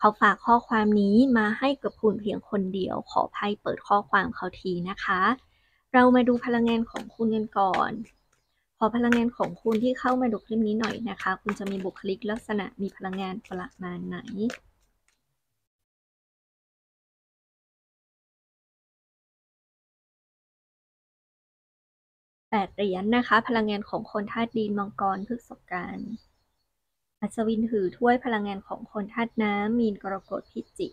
เขาฝากข้อความนี้มาให้กับคุณเพียงคนเดียว ขอไพ่เปิดข้อความเขาทีนะคะ เรามาดูพลังงานของคุณกันก่อน ขอพลังงานของคุณที่เข้ามาดูคลิปนี้หน่อยนะคะ คุณจะมีบุคลิกลักษณะมีพลังงานประมาณไหนแปดเหรียญนนะคะ พลังงานของคนธาตุดินมังกรพฤกษกัน อัศวินถือถ้วยพลังงานของคนธาตุน้ำมีนกรกฎพิจิก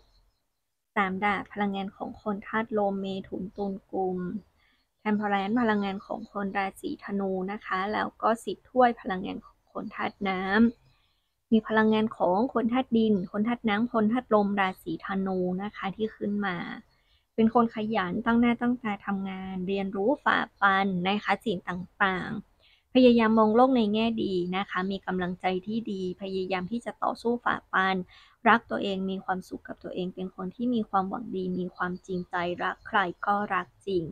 สามดาบพลังงานของคนธาตุลมเมถุนตุลกุมแทมเพลนพลังงานของคนราศีธนูนะคะ แล้วก็สิบถ้วยพลังงานของคนธาตุน้ำมีพลังงานของคนธาตุดิน คนธาตุน้ำคนธาตุลมราศีธนูนะคะที่ขึ้นมา เป็นคนขยันตั้งหน้าตั้งตาทำงาน เรียนรู้ฝ่าฟันนะคะสิ่งต่างๆ ยายามมองโลกในแง่ดีนะคะ มีกำลังใจที่ดี พยายามที่จะต่อสู้ฝ่าฟัน รักตัวเอง มีความสุขกับตัวเอง เป็นคนที่มีความหวังดี มีความจริงใจ รักใครก็รักจริง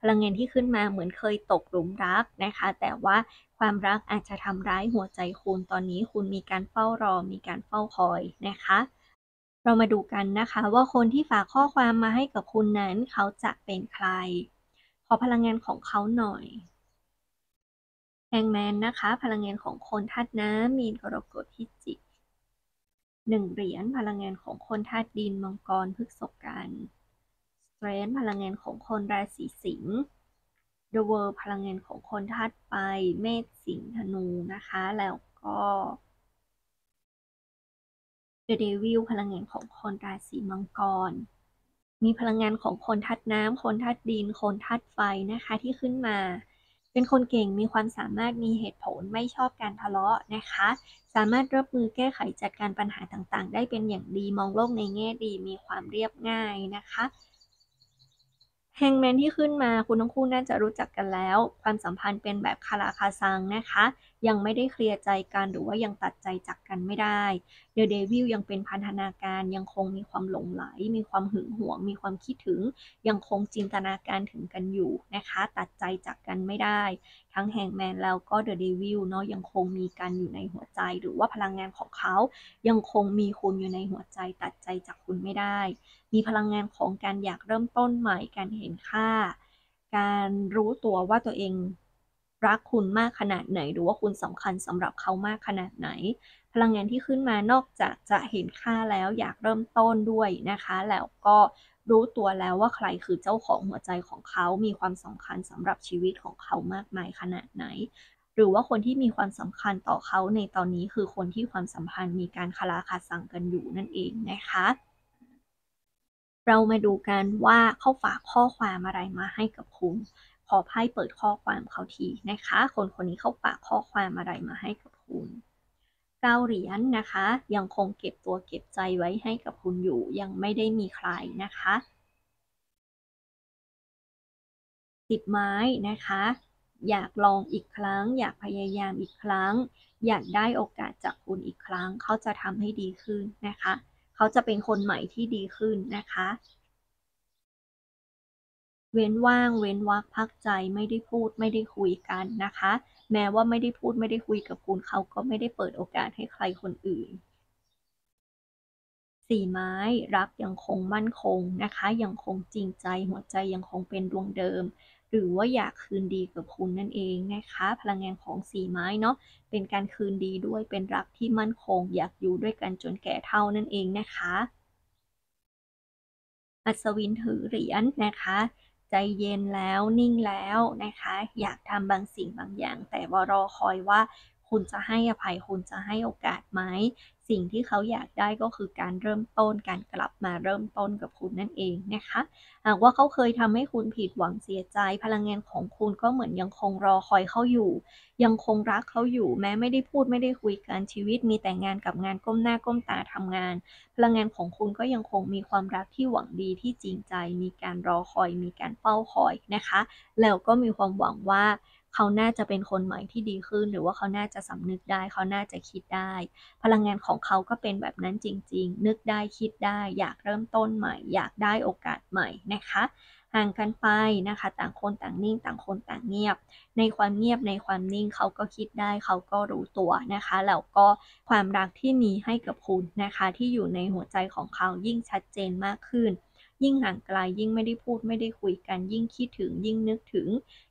พลังงานที่ขึ้นมาเหมือนเคยตกหลุมรักนะคะ แต่ว่าความรักอาจจะทำร้ายหัวใจคุณ ตอนนี้คุณมีการเฝ้ารอ มีการเฝ้าคอยนะคะเรามาดูกันนะคะว่าคนที่ฝากข้อความมาให้กับคุณนั้น เขาจะเป็นใคร ขอพลังงานของเขาหน่อย แฮงแมนนะคะ พลังงานของคนธาตุน้ำมีนกรกฎพิจิกหนึ่งเหรียญพลังงานของคนธาตุดินมังกรพฤกษกันสเตรนพลังงานของคนราศีสิงห์เดอะเวิร์พลังงานของคนธาตุไฟเมษสิงห์ธนูนะคะ แล้วก็เดอะเดวิลพลังงานของคนราศีมังกร มีพลังงานของคนทัดน้ำคนทัดดินคนทัดไฟนะคะที่ขึ้นมา เป็นคนเก่งมีความสามารถมีเหตุผลไม่ชอบการทะเลาะนะคะ สามารถรับมือแก้ไขจัดการปัญหาต่างๆ ได้เป็นอย่างดีมองโลกในแง่ดีมีความเรียบง่ายนะคะแฮงแมนที่ขึ้นมาคุณทั้งคู่น่าจะรู้จักกันแล้ว ความสัมพันธ์เป็นแบบคาราคาซังนะคะ ยังไม่ได้เคลียร์ใจกันหรือว่ายังตัดใจจากกันไม่ได้ เดอะเดวิลยังเป็นพันธนาการยังคงมีความหลงไหล มีความหึงหวง มีความคิดถึง ยังคงจินตนาการถึงกันอยู่นะคะ ตัดใจจากกันไม่ได้ ทั้งแฮงแมนแล้วก็เดอะเดวิลเนาะยังคงมีกันอยู่ในหัวใจ หรือว่าพลังงานของเขายังคงมีคุณอยู่ในหัวใจ ตัดใจจากคุณไม่ได้ มีพลังงานของการอยากเริ่มต้นใหม่การเห็นค่า การรู้ตัวว่าตัวเอง รักคุณมากขนาดไหน หรือว่าคุณสำคัญสำหรับเขามากขนาดไหน พลังงานที่ขึ้นมานอกจากจะเห็นค่าแล้วอยากเริ่มต้นด้วยนะคะ แล้วก็รู้ตัวแล้วว่าใครคือเจ้าของหัวใจของเขา มีความสำคัญสำหรับชีวิตของเขามากมายขนาดไหน หรือว่าคนที่มีความสำคัญต่อเขาในตอนนี้คือคนที่ความสัมพันธ์มีการคลาคาสังกันอยู่นั่นเองนะคะเรามาดูกันว่าเขาฝากข้อความอะไรมาให้กับคุณ ขอไพ่เปิดข้อความเขาทีนะคะ คนคนนี้เขาฝากข้อความอะไรมาให้กับคุณเก้าเหรียญนนะคะ ยังคงเก็บตัวเก็บใจไว้ให้กับคุณอยู่ ยังไม่ได้มีใครนะคะสิบไม้นะคะ อยากลองอีกครั้ง อยากพยายามอีกครั้ง อยากได้โอกาสจากคุณอีกครั้ง เขาจะทำให้ดีขึ้นนะคะ เขาจะเป็นคนใหม่ที่ดีขึ้นนะคะ เว้นว่าง เว้นวักพักใจไม่ได้พูดไม่ได้คุยกันนะคะ แม้ว่าไม่ได้พูดไม่ได้คุยกับคุณเขาก็ไม่ได้เปิดโอกาสให้ใครคนอื่นสี่ไม้รักยังคงมั่นคงนะคะ ยังคงจริงใจหัวใจยังคงเป็นดวงเดิม หรือว่าอยากคืนดีกับคุณนั่นเองนะคะ พลังงานของสีไม้เนาะเป็นการคืนดีด้วยเป็นรักที่มั่นคง อยากอยู่ด้วยกันจนแก่เท่านั่นเองนะคะ อัศวินถือเหรียญนะคะ ใจเย็นแล้วนิ่งแล้วนะคะ อยากทำบางสิ่งบางอย่าง แต่ว่ารอคอยว่า คุณจะให้อภัยคุณจะให้โอกาสไหมสิ่งที่เขาอยากได้ก็คือการเริ่มต้นการกลับมาเริ่มต้นกับคุณนั่นเองนะคะหากว่าเขาเคยทำให้คุณผิดหวังเสียใจ พลังงานของคุณก็เหมือนยังคงรอคอยเขาอยู่ ยังคงรักเขาอยู่ แม้ไม่ได้พูดไม่ได้คุยกันชีวิต มีแต่งานกับงานก้มหน้าก้มตาทำงาน พลังงานของคุณก็ยังคงมีความรักที่หวังดีที่จริงใจ มีการรอคอย มีการเฝ้าคอยนะคะ แล้วก็มีความหวังว่า เขาน่าจะเป็นคนใหม่ที่ดีขึ้น หรือว่าเขาน่าจะสำนึกได้ เขาน่าจะคิดได้ พลังงานของเขาก็เป็นแบบนั้นจริง ๆ นึกได้คิดได้ อยากเริ่มต้นใหม่ อยากได้โอกาสใหม่นะคะห่างกันไปนะคะ ต่างคนต่างนิ่ง ต่างคนต่างเงียบ ในความเงียบในความนิ่งเขาก็คิดได้เขาก็รู้ตัวนะคะแล้วก็ความรักที่มีให้กับคุณนะคะ ที่อยู่ในหัวใจของเขายิ่งชัดเจนมากขึ้น ยิ่งห่างไกลยิ่งไม่ได้พูดไม่ได้คุยกัน ยิ่งคิดถึง ยิ่งนึกถึง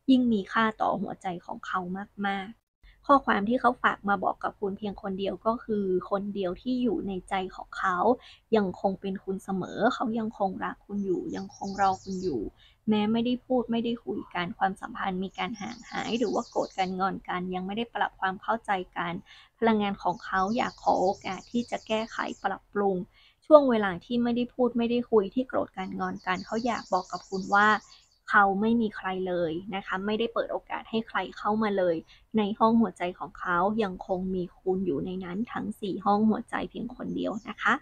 ยิ่งมีค่าต่อหัวใจของเขามากๆ ข้อความที่เขาฝากมาบอกกับคุณเพียงคนเดียวก็คือ คนเดียวที่อยู่ในใจของเขา ยังคงเป็นคุณเสมอ เขายังคงรักคุณอยู่ ยังคงรอคุณอยู่ แม้ไม่ได้พูดไม่ได้คุยกันความสัมพันธ์มีการห่างหายหรือว่าโกรธกันงอนกัน ยังไม่ได้ปรับความเข้าใจกัน พลังงานของเขาอยากขอโอกาสที่จะแก้ไขปรับปรุง ช่วงเวลาที่ไม่ได้พูดไม่ได้คุยที่โกรธกันงอนกันเขาอยากบอกกับคุณว่าเขาไม่มีใครเลยนะคะ ไม่ได้เปิดโอกาสให้ใครเข้ามาเลย ในห้องหัวใจของเขายังคงมีคุณอยู่ในนั้นทั้ง 4 ห้องหัวใจเพียงคนเดียวนะคะ